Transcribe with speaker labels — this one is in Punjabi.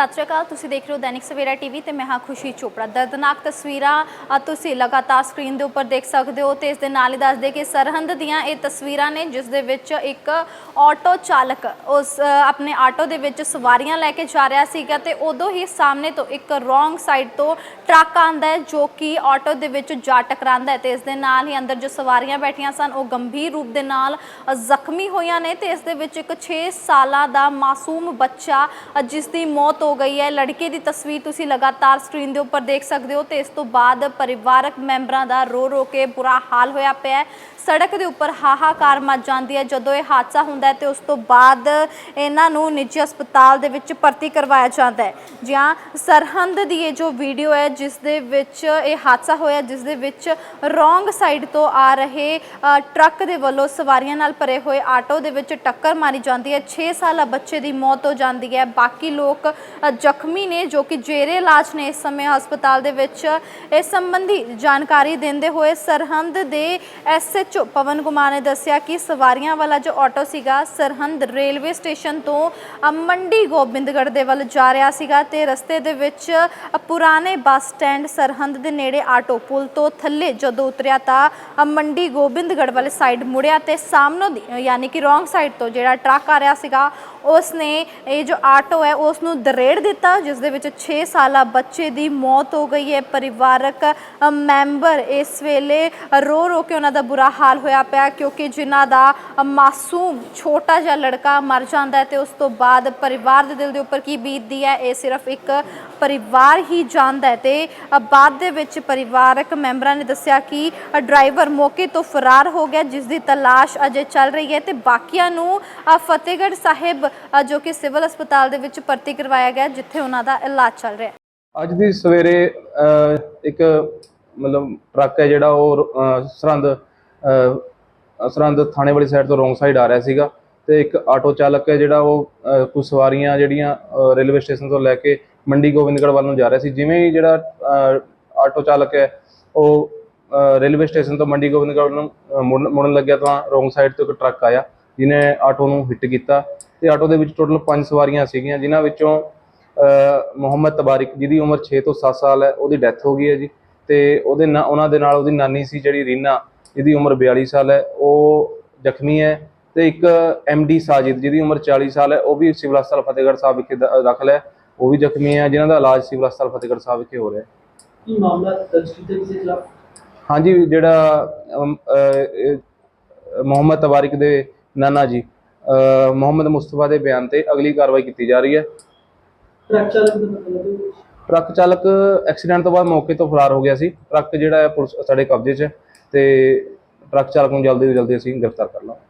Speaker 1: ਸਤਿ ਸ਼੍ਰੀ ਅਕਾਲ, ਤੁਸੀਂ ਦੇਖ ਰਹੇ ਹੋ ਦੈਨਿਕ ਸਵੇਰਾ ਟੀਵੀ ਤੇ ਮੈਂ ਹਾਂ ਖੁਸ਼ੀ ਚੋਪੜਾ। ਦਰਦਨਾਕ ਤਸਵੀਰਾਂ ਤੁਸੀਂ ਲਗਾਤਾਰ ਸਕਰੀਨ ਦੇ ਉੱਪਰ ਦੇਖ ਸਕਦੇ ਹੋ ਤੇ ਇਸ ਦੇ ਨਾਲ ਹੀ ਦੱਸ ਦੇ ਕਿ ਸਰਹੰਦ ਦੀਆਂ ਇਹ ਤਸਵੀਰਾਂ ਨੇ ਜਿਸ ਦੇ ਵਿੱਚ ਇੱਕ ਆਟੋ ਚਾਲਕ ਉਸ ਆਪਣੇ ਆਟੋ ਦੇ ਵਿੱਚ ਸਵਾਰੀਆਂ ਲੈ ਕੇ ਜਾ ਰਿਹਾ ਸੀਗਾ ਤੇ ਉਦੋਂ ਹੀ ਸਾਹਮਣੇ ਤੋਂ ਇੱਕ ਰੋਂਗ ਸਾਈਡ ਤੋਂ ਟਰੱਕ ਆਂਦਾ ਹੈ ਜੋ ਕਿ ਆਟੋ ਦੇ ਵਿੱਚ ਜਾ ਟਕਰਾਂਦਾ ਹੈ ਤੇ ਇਸ ਦੇ ਨਾਲ ਹੀ ਅੰਦਰ ਜੋ ਸਵਾਰੀਆਂ ਬੈਠੀਆਂ ਸਨ ਉਹ ਗੰਭੀਰ ਰੂਪ ਦੇ ਨਾਲ ਜ਼ਖਮੀ ਹੋਈਆਂ ਨੇ ਤੇ ਇਸ ਦੇ ਵਿੱਚ ਇੱਕ 6 ਸਾਲਾਂ ਦਾ ਮਾਸੂਮ ਬੱਚਾ ਜਿਸ ਦੀ ਮੌਤ ਹੋ ਗਈ ਹੈ। ਲੜਕੇ ਦੀ ਤਸਵੀਰ ਤੁਸੀਂ ਲਗਾਤਾਰ ਸਕਰੀਨ ਦੇ ਉੱਪਰ ਦੇਖ ਸਕਦੇ ਹੋ ਤੇ ਇਸ ਤੋਂ ਬਾਅਦ ਪਰਿਵਾਰਕ ਮੈਂਬਰਾਂ ਦਾ ਰੋ ਰੋ ਕੇ ਬੁਰਾ ਹਾਲ ਹੋਇਆ ਪਿਆ ਹੈ। ਸੜਕ ਦੇ ਉੱਪਰ ਹਾਹਾਕਾਰ ਮਚ ਜਾਂਦੀ ਹੈ। ਜਦੋਂ ਇਹ ਹਾਦਸਾ ਹੁੰਦਾ ਹੈ ਤੇ ਉਸ ਤੋਂ ਬਾਅਦ ਇਹਨਾਂ ਨੂੰ ਨਿੱਜੀ ਹਸਪਤਾਲ ਦੇ ਵਿੱਚ ਭਰਤੀ ਕਰਵਾਇਆ ਜਾਂਦਾ ਹੈ। ਜਿਹਾਂ ਸਰਹੰਦ ਦੀ ਇਹ ਜੋ ਵੀਡੀਓ ਹੈ, ਜਿਸ ਦੇ ਵਿੱਚ ਇਹ ਹਾਦਸਾ ਹੋਇਆ ਜਿਸ ਦੇ ਵਿੱਚ ਰੋਂਗ ਸਾਈਡ ਤੋਂ ਆ ਰਹੇ ਟਰੱਕ ਦੇ ਵੱਲੋਂ ਸਵਾਰੀਆਂ ਨਾਲ ਭਰੇ ਹੋਏ ਆਟੋ ਦੇ ਵਿੱਚ ਟੱਕਰ ਮਾਰੀ ਜਾਂਦੀ ਹੈ। 6 ਸਾਲਾ ਬੱਚੇ ਦੀ ਮੌਤ ਹੋ ਜਾਂਦੀ ਹੈ। ਬਾਕੀ ਲੋਕ ਜ਼ਖਮੀ ਨੇ ਜੋ ਕਿ ਜੇਰੇ ਇਲਾਜ ਨੇ ਇਸ ਸਮੇਂ ਹਸਪਤਾਲ ਦੇ ਵਿੱਚ। ਇਸ ਸੰਬੰਧੀ ਜਾਣਕਾਰੀ ਦਿੰਦੇ ਹੋਏ ਸਰਹੰਦ ਦੇ ਐਸਐਚਓ ਪਵਨ ਕੁਮਾਰ ਨੇ ਦੱਸਿਆ ਕਿ ਸਵਾਰੀਆਂ ਵਾਲਾ ਜੋ ਆਟੋ ਸੀਗਾ ਸਰਹੰਦ ਰੇਲਵੇ ਸਟੇਸ਼ਨ ਤੋਂ ਅ, ਮੰਡੀ ਗੋਬਿੰਦਗੜ੍ਹ ਦੇ ਵੱਲ ਜਾ ਰਿਹਾ ਸੀਗਾ ਤੇ ਰਸਤੇ ਦੇ ਵਿੱਚ ਪੁਰਾਣੇ ਬੱਸ ਸਟੈਂਡ ਸਰਹੰਦ ਦੇ ਨੇੜੇ ਆਟੋ ਪੁਲ ਤੋਂ ਥੱਲੇ ਜਦੋਂ ਉਤਰਿਆ ਤਾਂ ਅ, ਮੰਡੀ ਗੋਬਿੰਦਗੜ੍ਹ ਵਾਲੇ ਸਾਈਡ ਮੁੜਿਆ ਤੇ ਸਾਹਮਣੇ ਦੀ ਯਾਨੀ ਕਿ ਰੋਂਗ ਸਾਈਡ ਤੋਂ ਜਿਹੜਾ ਟਰੱਕ ਆ ਰਿਹਾ ਸੀਗਾ ਉਸ ਨੇ ਇਹ ਜੋ ਆਟੋ ਹੈ ਉਸ ਨੂੰ ਦਰੇੜ ਦਿੱਤਾ, ਜਿਸ ਦੇ ਵਿੱਚ 6 ਸਾਲਾ ਬੱਚੇ ਦੀ ਮੌਤ ਹੋ ਗਈ ਹੈ। ਪਰਿਵਾਰਕ ਮੈਂਬਰ ਇਸ ਵੇਲੇ ਰੋ ਰੋ ਕੇ ਉਹਨਾਂ ਦਾ ਬੁਰਾ ਹਾਲ ਹੋਇਆ ਪਿਆ, ਕਿਉਂਕਿ ਜਿਨ੍ਹਾਂ ਦਾ ਮਾਸੂਮ ਛੋਟਾ ਜਿਹਾ ਲੜਕਾ ਮਰ ਜਾਂਦਾ ਹੈ ਤੇ ਉਸ ਤੋਂ ਬਾਅਦ ਪਰਿਵਾਰ ਦੇ ਦਿਲ ਦੇ ਉੱਪਰ ਕੀ ਬੀਤਦੀ ਹੈ, ਇਹ ਸਿਰਫ ਇੱਕ ਪਰਿਵਾਰ ਹੀ ਜਾਣਦਾ ਹੈ ਤੇ ਬਾਅਦ ਦੇ ਵਿੱਚ ਪਰਿਵਾਰਕ ਮੈਂਬਰਾਂ ਨੇ ਦੱਸਿਆ ਕਿ ਡਰਾਈਵਰ ਮੌਕੇ ਤੋਂ ਫਰਾਰ ਹੋ ਗਿਆ ਜਿਸ ਦੀ ਤਲਾਸ਼ ਅਜੇ ਚੱਲ ਰਹੀ ਹੈ ਤੇ ਬਾਕੀਆਂ ਨੂੰ ਫਤਿਹਗੜ੍ਹ ਸਾਹਿਬ ਜੋ ਕਿ ਸਿਵਲ ਹਸਪਤਾਲ ਦੇ ਵਿੱਚ ਭਰਤੀ ਕਰਵਾਇਆ ਗਿਆ ਜਿੱਥੇ ਉਹਨਾਂ ਦਾ ਇਲਾਜ ਚੱਲ ਰਿਹਾ ਹੈ।
Speaker 2: ਅੱਜ ਦੀ ਸਵੇਰੇ ਇੱਕ ਮਤਲਬ ਟਰੱਕ ਹੈ ਜਿਹੜਾ ਉਹ ਅਹ, ਸਰਹੰਦ ਸਰਹੰਦ ਥਾਣੇ ਵਾਲੀ ਸਾਈਡ ਤੋਂ ਰੋਂਗ ਸਾਈਡ ਆ ਰਿਹਾ ਸੀਗਾ ਤੇ ਇੱਕ ਆਟੋ ਚਾਲਕ ਹੈ ਜਿਹੜਾ ਉਹ ਅਹ, ਕੁਝ ਸਵਾਰੀਆਂ ਜਿਹੜੀਆਂ ਰੇਲਵੇ ਸਟੇਸ਼ਨ ਤੋਂ ਲੈ ਕੇ ਮੰਡੀ ਗੋਬਿੰਦਗੜ੍ਹ ਵੱਲ ਨੂੰ ਜਾ ਰਿਹਾ ਸੀ। ਜਿਵੇਂ ਹੀ ਜਿਹੜਾ ਆਟੋ ਚਾਲਕ ਹੈ ਉਹ ਰੇਲਵੇ ਸਟੇਸ਼ਨ ਤੋਂ ਮੰਡੀ ਗੋਬਿੰਦਗੜ੍ਹ ਨੂੰ ਅਹ, ਮੁੜਨ ਲੱਗਿਆ ਤਾਂ ਰੋਂਗ ਸਾਈਡ ਤੋਂ ਇੱਕ ਟਰੱਕ ਆਇਆ ਜਿਹਨੇ ਆਟੋ ਨੂੰ ਹਿੱਟ ਕੀਤਾ। ਤੇ ਆਟੋ ਦੇ ਵਿੱਚ ਟੋਟਲ 5 ਸਵਾਰੀਆਂ ਸੀਗੀਆਂ ਜਿਨ੍ਹਾਂ ਵਿੱਚੋਂ ਮੁਹੰਮਦ ਤਬਾਰਿਕ ਜਿਹਦੀ ਉਮਰ 6 ਤੋਂ 7 ਸਾਲ ਹੈ ਉਹਦੀ ਡੈਥ ਹੋ ਗਈ ਹੈ ਜੀ। ਤੇ ਉਹਦੇ ਨਾਲ ਉਹਨਾਂ ਦੇ ਨਾਲ ਉਹਦੀ ਨਾਨੀ ਸੀ ਜਿਹੜੀ ਰੀਨਾ ਜਿਹਦੀ ਉਮਰ 42 ਸਾਲ ਹੈ। ਉਹ ਜ਼ਖਮੀ ਹੈ। ਤੇ ਇੱਕ ਡੀ ਸਾਜਿਦ ਜਿਹਦੀ ਉਮਰ 40 ਸਾਲ ਹੈ ਉਹ ਵੀ ਸਿਵਲ ਹਸਪਤਾਲ ਫਤਿਹਗੜ੍ਹ ਸਾਹਿਬ ਵਿਖੇ ਦ- ਦਾਖਲ ਹੈ। ਉਹ ਵੀ ਜ਼ਖਮੀ ਹੈ ਜਿਨ੍ਹਾਂ ਦਾ ਇਲਾਜ ਸਿਵਲ ਹਸਪਤਾਲ ਫਤਿਹਗੜ੍ਹ ਸਾਹਿਬ ਵਿਖੇ ਹੋ ਰਿਹਾ ਹੈ।
Speaker 3: ਕੀ ਮਾਮਲਾ ਦਰਜ ਕੀਤਾ ਕਿਸੇ ਖਿਲਾਫ?
Speaker 2: ਹਾਂਜੀ ਜਿਹੜਾ ਅਮ, ਅਹ, ਇਹ ਮੁਹੰਮਦ ਤਬਾਰਿਕ ਦੇ ਨਾਨਾ ਜੀ ਅਹ, ਮੁਹੰਮਦ ਮੁਸਤਫਾ ਦੇ ਬਿਆਨ ਤੇ ਅਗਲੀ ਕਾਰਵਾਈ ਕੀਤੀ ਜਾ ਰਹੀ ਹੈ।
Speaker 3: ਟਰੱਕ ਚਾਲਕ ਦਾ ਪਤਾ ਲੱਗਿਆ
Speaker 2: ਟਰੱਕ ਚਾਲਕ ਐਕਸੀਡੈਂਟ ਤੋਂ ਬਾਅਦ ਮੌਕੇ ਤੋਂ ਫਰਾਰ ਹੋ ਗਿਆ ਸੀ। ਟਰੱਕ ਜਿਹੜਾ ਹੈ ਪੁਲਿਸ ਸਾਡੇ ਕਬਜ਼ੇ 'ਚ ਹੈ ਤੇ ਟਰੱਕ ਚਾਲਕ ਨੂੰ ਜਲਦੀ ਤੋਂ ਜਲਦੀ ਅਸੀਂ ਗ੍ਰਿਫਤਾਰ ਕਰ ਲਾਂਗੇ।